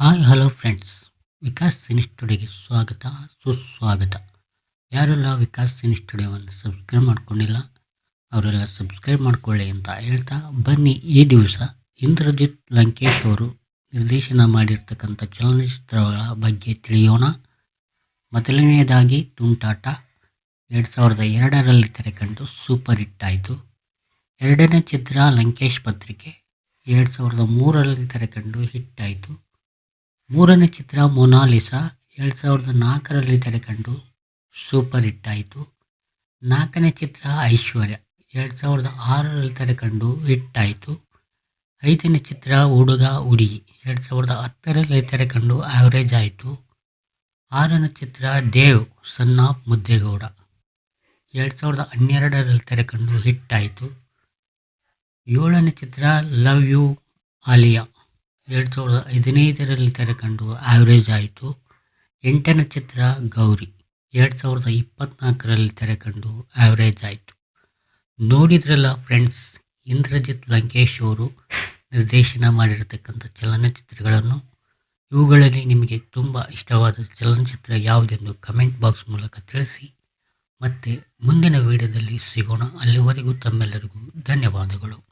Hi, hello friends. Vikas cine ಸ್ಟುಡಿಯೋಗೆ ಸ್ವಾಗತ, ಸುಸ್ವಾಗತ. ಯಾರೆಲ್ಲ ವಿಕಾಸ್ ಸಿನಿ ಸ್ಟುಡಿಯೋವನ್ನು ಸಬ್ಸ್ಕ್ರೈಬ್ ಮಾಡ್ಕೊಂಡಿಲ್ಲ, ಅವರೆಲ್ಲ ಸಬ್ಸ್ಕ್ರೈಬ್ ಮಾಡ್ಕೊಳ್ಳಿ ಅಂತ ಹೇಳ್ತಾ ಬನ್ನಿ ಈ ದಿವಸ ಇಂದ್ರಜಿತ್ ಲಂಕೇಶ್ ಅವರು ನಿರ್ದೇಶನ ಮಾಡಿರ್ತಕ್ಕಂಥ ಚಲನಚಿತ್ರಗಳ ಬಗ್ಗೆ ತಿಳಿಯೋಣ. ಮೊದಲನೆಯದಾಗಿ ತುಂಟಾಟ ಎರಡು ಸಾವಿರದ ಎರಡರಲ್ಲಿ ತೆರೆಕಂಡು ಸೂಪರ್ ಹಿಟ್ ಆಯಿತು. ಎರಡನೇ ಚಿತ್ರ ಲಂಕೇಶ್ ಪತ್ರಿಕೆ ಎರಡು ಸಾವಿರದ ಮೂರರಲ್ಲಿ ತೆರೆಕಂಡು ಹಿಟ್ ಆಯಿತು. ಮೂರನೇ ಚಿತ್ರ ಮೊನಾಲಿಸಾ ಎರಡು ಸಾವಿರದ ನಾಲ್ಕರಲ್ಲಿ ತೆರೆಕಂಡು ಸೂಪರ್ ಹಿಟ್ ಆಯಿತು. ನಾಲ್ಕನೇ ಚಿತ್ರ ಐಶ್ವರ್ಯ ಎರಡು ಸಾವಿರದ ಆರರಲ್ಲಿ ತೆರೆಕಂಡು ಹಿಟ್ ಆಯಿತು. ಐದನೇ ಚಿತ್ರ ಹುಡುಗ ಹುಡುಗಿ ಎರಡು ಸಾವಿರದ ಹತ್ತರಲ್ಲಿ ತೆರೆಕಂಡು ಆವರೇಜ್ ಆಯಿತು. ಆರನೇ ಚಿತ್ರ ದೇವ್ ಸನ್ ಆಫ್ ಮುದ್ದೇಗೌಡ ಎರಡು ಸಾವಿರದ ಹನ್ನೆರಡರಲ್ಲಿ ತೆರೆಕಂಡು ಹಿಟ್ ಆಯಿತು. ಏಳನೇ ಚಿತ್ರ ಲವ್ ಯು ಆಲಿಯಾ ಎರಡು ಸಾವಿರದ ಹದಿನೈದರಲ್ಲಿ ತೆರೆಕಂಡು ಆವರೇಜ್ ಆಯಿತು. ಎಂಟನೇ ಚಿತ್ರ ಗೌರಿ. ಎರಡು ಸಾವಿರದ ಇಪ್ಪತ್ತ್ನಾಲ್ಕರಲ್ಲಿ ತೆರೆಕಂಡು ಆವರೇಜ್ ಆಯಿತು. ನೋಡಿದ್ರಲ್ಲ ಫ್ರೆಂಡ್ಸ್ ಇಂದ್ರಜಿತ್ ಲಂಕೇಶ್ ಅವರು ನಿರ್ದೇಶನ ಮಾಡಿರತಕ್ಕಂಥ ಚಲನಚಿತ್ರಗಳನ್ನು. ಇವುಗಳಲ್ಲಿ ನಿಮಗೆ ತುಂಬ ಇಷ್ಟವಾದ ಚಲನಚಿತ್ರ ಯಾವುದೆಂದು ಕಮೆಂಟ್ ಬಾಕ್ಸ್ ಮೂಲಕ ತಿಳಿಸಿ. ಮತ್ತು ಮುಂದಿನ ವಿಡಿಯೋದಲ್ಲಿ ಸಿಗೋಣ. ಅಲ್ಲಿವರೆಗೂ ತಮ್ಮೆಲ್ಲರಿಗೂ ಧನ್ಯವಾದಗಳು.